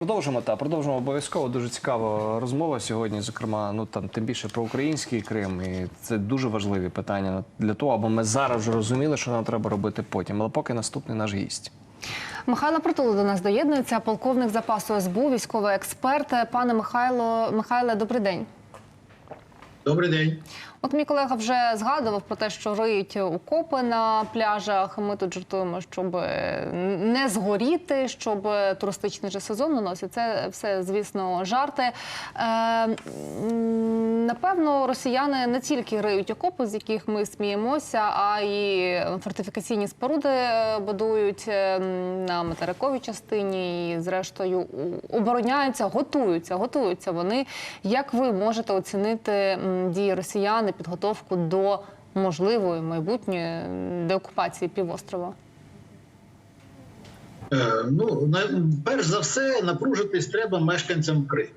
Продовжимо та продовжимо обов'язково. Дуже цікава розмова сьогодні. Зокрема, ну там тим більше про український Крим, і це дуже важливі питання для того, аби ми зараз розуміли, що нам треба робити потім. Але поки наступний наш гість. Михайло Притула до нас доєднується, полковник запасу СБУ, військовий експерт. Пане Михайло, Михайле, добрий день. Добрий день. От мій колега вже згадував про те, що риють окопи на пляжах. Ми тут жартуємо, щоб не згоріти, щоб туристичний же сезон наносить. Це все, звісно, жарти. Е, напевно, росіяни не тільки риють окопи, з яких ми сміємося, а й фортифікаційні споруди е, будують е, на материковій частині і, зрештою, обороняються, готуються, готуються вони. Як ви можете оцінити дії росіян і підготовку до можливої майбутньої деокупації півострова? Е, ну, перш за все, напружитись треба мешканцям Криму.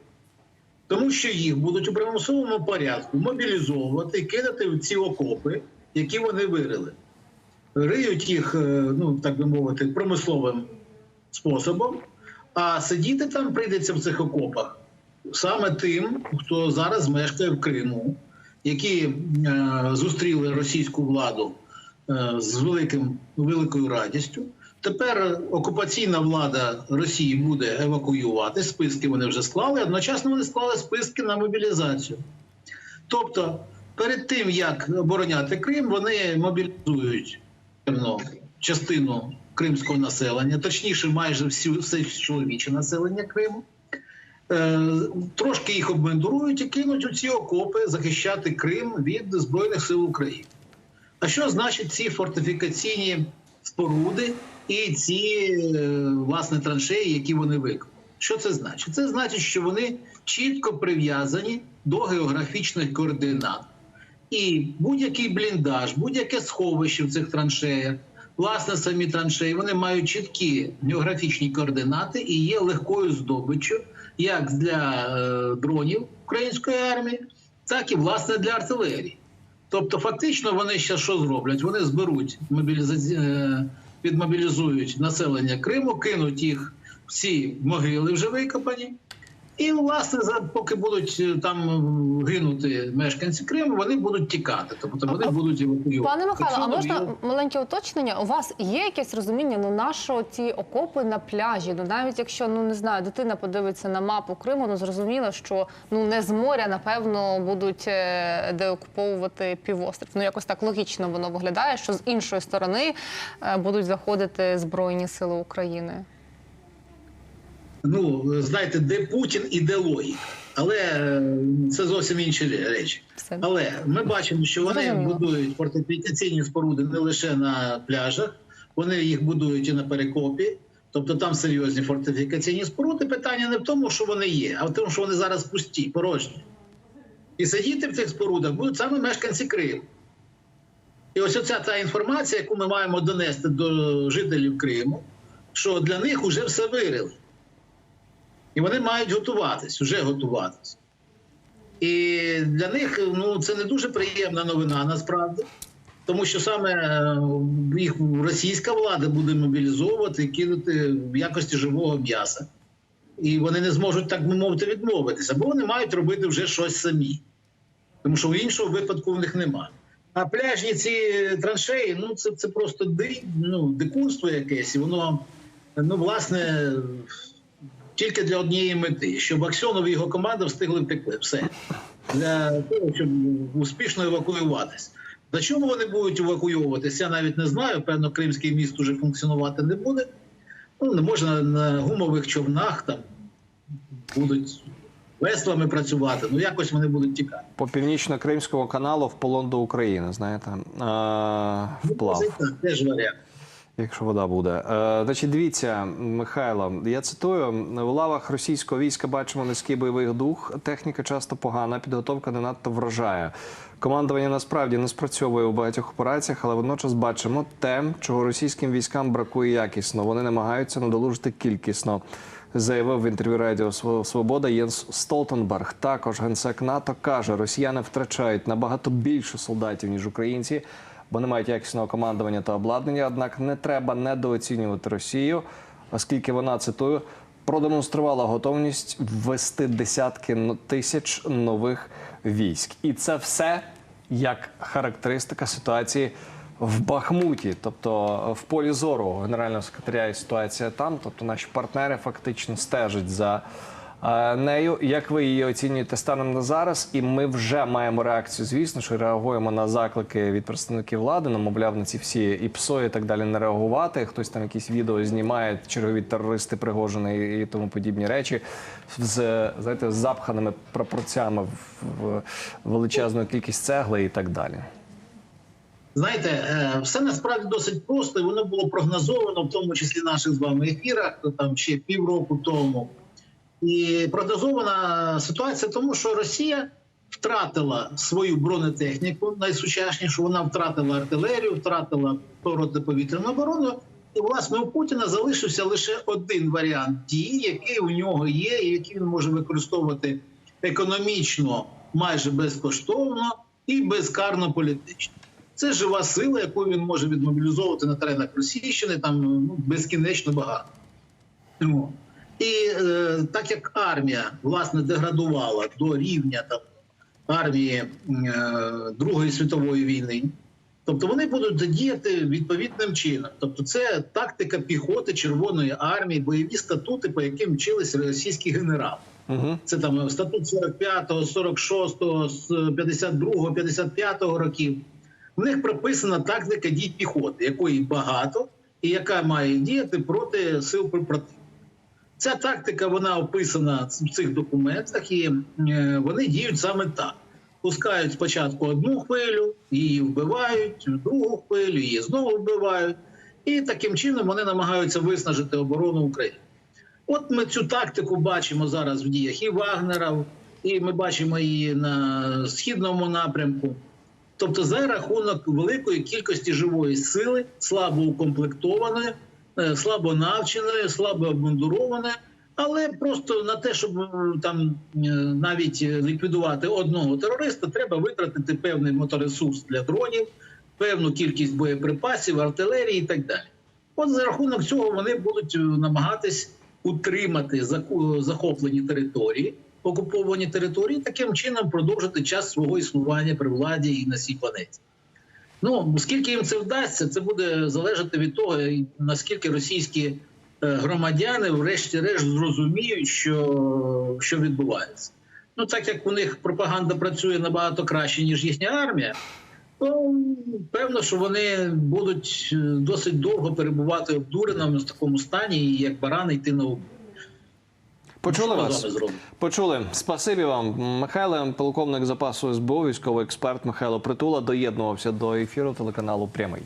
Тому що їх будуть у примусовому порядку мобілізовувати і кидати в ці окопи, які вони вирили. Риють їх, е, ну так би мовити, промисловим способом, а сидіти там прийдеться в цих окопах саме тим, хто зараз мешкає в Криму, які е, зустріли російську владу е, з великим, великою радістю. Тепер окупаційна влада Росії буде евакуювати. Списки вони вже склали. Одночасно вони склали списки на мобілізацію. Тобто, перед тим як обороняти Крим, вони мобілізують певно, частину кримського населення, точніше, майже всю все чоловіче населення Криму. Е, Трошки їх обмендурують і кинуть у ці окопи захищати Крим від Збройних сил України. А що значить ці фортифікаційні споруди і ці е, власне траншеї, які вони виконали? Що це значить? Це значить, що вони чітко прив'язані до географічних координат. І будь-який бліндаж, будь-яке сховище в цих траншеях, власне, самі траншеї, вони мають чіткі географічні координати і є легкою здобиччю як для е, дронів української армії, так і власне для артилерії. Тобто, фактично, вони ще що зроблять? Вони зберуть мобілізаці... відмобілізують підмобілізують населення Криму, кинуть їх всі могили вже викопані. І, власне, за поки будуть е, там гинути мешканці Криму, вони будуть тікати, тобто вони А- будуть евакуювати. Пане Михайло, а можна нові- маленьке уточнення? У вас є якесь розуміння? Ну на що ці окопи на пляжі? Ну навіть якщо ну не знаю, дитина подивиться на мапу Криму, ну зрозуміло, що ну не з моря, напевно, будуть е, деокуповувати півострів. Ну якось так логічно воно виглядає, що з іншої сторони е, будуть заходити збройні сили України. Ну знаєте, де Путін і де логіка. Але е, це зовсім інші речі. Але ми бачимо, що вони будують фортифікаційні споруди не лише на пляжах, вони їх будують і на перекопі. Тобто там серйозні фортифікаційні споруди. Питання не в тому, що вони є, а в тому, що вони зараз пусті, порожні. І сидіти в цих спорудах будуть саме мешканці Криму. І ось оця та інформація, яку ми маємо донести до жителів Криму, що для них вже все вирили. І вони мають готуватись, вже готуватись. І для них ну, це не дуже приємна новина насправді, тому що саме е, їх російська влада буде мобілізовувати і кинути в якості живого м'яса. І вони не зможуть, так би мовити, відмовитися, бо вони мають робити вже щось самі. Тому що в іншого випадку в них немає. А пляжні ці траншеї, ну це, це просто ди, ну, дикунство якесь, і воно, ну, власне, тільки для однієї мети, щоб Аксьонов і його команда встигли втекли. Все. Для того, щоб успішно евакуюватись. Для чому вони будуть евакуюватися, я навіть не знаю. Певно, Кримський міст уже функціонувати не буде. Ну, не можна на гумових човнах там будуть веслами працювати. Ну, якось вони будуть тікати. По північно-кримського каналу в полон до України, знаєте, а, вплав. Ну, це теж варіант. Якщо вода буде, е, значить, дивіться, Михайло, я цитую: в лавах російського війська бачимо низький бойовий дух. Техніка часто погана, підготовка не надто вражає. Командування насправді не спрацьовує у багатьох операціях, але водночас бачимо те, чого російським військам бракує якісно. Вони намагаються надолужити кількісно. Заявив в інтерв'ю Радіо «Св- Свобода Єнс Столтенберг. Також генсек НАТО каже, росіяни втрачають набагато більше солдатів ніж українці бо не мають якісного командування та обладнання. Однак не треба недооцінювати Росію, оскільки вона цитую продемонструвала готовність ввести десятки тисяч нових військ. І це все як характеристика ситуації в Бахмуті, тобто в полі зору генерального секретаря і ситуація там. Тобто наші партнери фактично стежать за е, нею. Як ви її оцінюєте станом на зараз? І ми вже маємо реакцію. Звісно, що реагуємо на заклики від представників влади. Ну, мовляв, на ці всі і ПСО і так далі не реагувати. Хтось там якісь відео знімає, чергові терористи Пригожини і тому подібні речі з знаєте, з запханими прапорцями в, в величезну кількість цегли і так далі. Знаєте, е, все насправді досить просто, і воно було прогнозовано, в тому числі наших з вами ефірах, там ще півроку тому. І прогнозована ситуація, тому що Росія втратила свою бронетехніку найсучаснішу, вона втратила артилерію, втратила протиповітряну оборону. І власне у Путіна залишився лише один варіант дій, який у нього є, і який він може використовувати економічно майже безкоштовно і безкарно політично. Це жива сила, яку він може відмобілізовувати на теренах Російщини, там ну, безкінечно багато. І е, так як армія власне деградувала до рівня там, армії е, Другої світової війни, тобто вони будуть діяти відповідним чином. Тобто, це тактика піхоти Червоної армії, бойові статути, по яким вчились російські генерали. Угу. Це там статут 45-го, 46-го, з 52-го, 55-го років. В них прописана тактика дій піхоти, якої багато, і яка має діяти проти сил противника. Ця тактика вона описана в цих документах, і е, вони діють саме так: пускають спочатку одну хвилю, її вбивають, другу хвилю, її знову вбивають, і таким чином вони намагаються виснажити оборону України. От ми цю тактику бачимо зараз в діях і Вагнера, і ми бачимо її на східному напрямку. Тобто, за рахунок великої кількості живої сили, слабо укомплектованої, слабо навченої, слабо обмундурованої, але просто на те, щоб е, там е, навіть ліквідувати одного терориста, треба витратити певний моторесурс для дронів, певну кількість боєприпасів, артилерії і так далі. От за рахунок цього вони будуть е, намагатись утримати захоплені території, окуповані території, таким чином продовжити час свого існування при владі і на цій планеті. Ну скільки їм це вдасться, це буде залежати від того, наскільки російські е, громадяни, врешті-решт, зрозуміють, що, що відбувається. Ну так як у них пропаганда працює набагато краще ніж їхня армія, то певно, що вони будуть е, досить довго перебувати обдуреними в такому стані, як барани йти на убій. Почули Що вас? Почули. Спасибі вам, Михайло, полковник запасу СБУ, військовий експерт Михайло Притула доєднувався до ефіру телеканалу Прямий.